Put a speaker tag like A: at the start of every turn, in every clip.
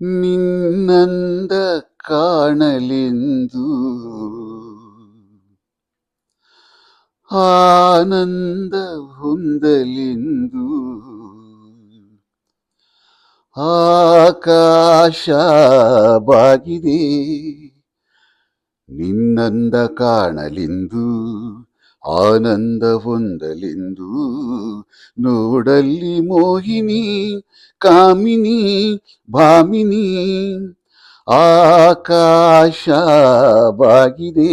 A: ನಿನ್ನಂದ ಕಾಣಲೆಂದು ಆನಂದ ಹೊಂದಲೆಂದು ಆಕಾಶ ಬಾಗಿದೆ ನಿನ್ನಂದ ಕಾಣಲೆಂದು ಆನಂದ ಹೊಂದಲೆಂದು ನೋಡಲ್ಲಿ ಮೋಹಿನಿ, ಕಾಮಿನಿ, ಭಾಮಿನಿ ಆಕಾಶ ಬಾಗಿದೆ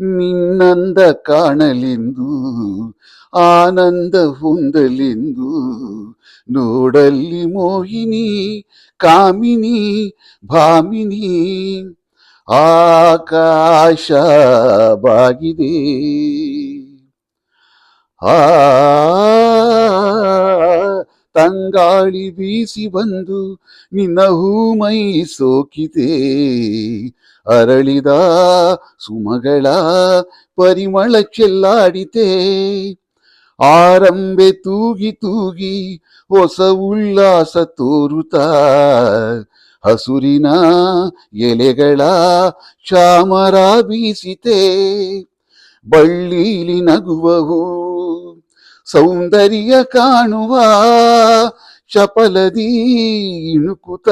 A: ನಿನ್ನಂದ ಕಾಣಲೆಂದು ಆನಂದ ಹೊಂದಲೆಂದು ನೋಡಲ್ಲಿ ಮೋಹಿನಿ, ಕಾಮಿನಿ, ಭಾಮಿನಿ ಆಕಾಶ ಬಾಗಿದೆ ಆ ತಂಗಾಳಿ ಬೀಸಿ ಬಂದು ನಿನ್ನ ಹೂಮೈ ಸೋಕಿದೆ. ಅರಳಿದ ಸುಮಗಳ ಪರಿಮಳ ಚೆಲ್ಲಾಡಿತೆ. ಆರಂಭೆ ತೂಗಿ ತೂಗಿ ಹೊಸ ಉಲ್ಲಾಸ ತೋರುತ್ತಾ ಹಸುರಿನ ಎಲೆಗಳ ಚಾಮರ ಬೀಸಿತೆ. ಬಳ್ಳಿಲಿ ನಗುವವು, ಸೌಂದರ್ಯ ಕಾಣುವ ಚಪಲದಿ ಇಣುಕುತ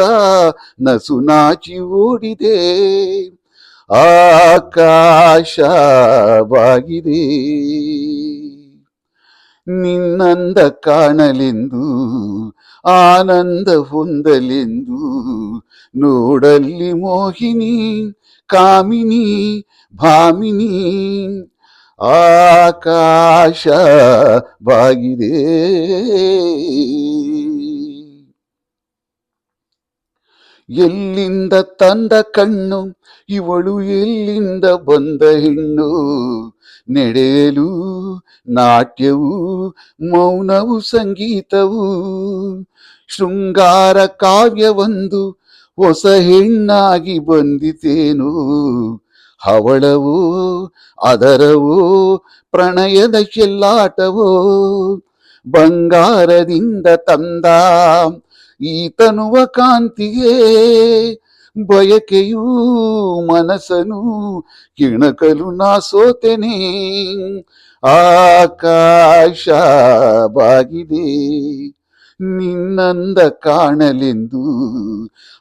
A: ನಸು ನಾಚಿ ಓಡಿದೆ. ಆಕಾಶ ಬಾಗಿದೆ ನಿನ್ನಂದ ಕಾಣಲೆಂದು ಆನಂದ ಹೊಂದಲೆಂದು. ನೋಡಲ್ಲಿ ಮೋಹಿನಿ ಕಾಮಿನಿ ಭಾಮಿನಿ ಆಕಾಶ ಬಾಗಿದೆ ಎಲ್ಲಿಂದ ತಂದ ಕಣ್ಣು, ಇವಳು ಎಲ್ಲಿಂದ ಬಂದ ಹೆಣ್ಣು? ನಡೆಯಲು ನಾಟ್ಯವು, ಮೌನವು, ಸಂಗೀತವು, ಶೃಂಗಾರ ಕಾವ್ಯವೊಂದು ಹೊಸ ಹೆಣ್ಣಾಗಿ ಬಂದಿತೇನು? ಹವಳವೋ, ಅದರವೋ, ಪ್ರಣಯದ ಚೆಲ್ಲಾಟವೋ? ಬಂಗಾರದಿಂದ ತಂದ ಈತನುವ ಕಾಂತಿಯೇ ಬಯಕೆಯೂ ಮನಸ್ಸನು ಕಿಣಕಲು ನಾ ಸೋತೆನೆ ಆಕಾಶ ಬಾಗಿದೆ ನಿನ್ನಂದ ಕಾಣಲೆಂದು,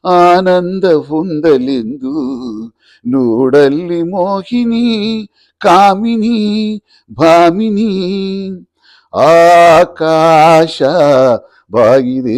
A: ಆನಂದ ಹೊಂದಲೆಂದು ನೋಡಲ್ಲಿ ಮೋಹಿನಿ, ಕಾಮಿನಿ, ಭಾಮಿನಿ. ಆಕಾಶ ಬಾಗಿದೆ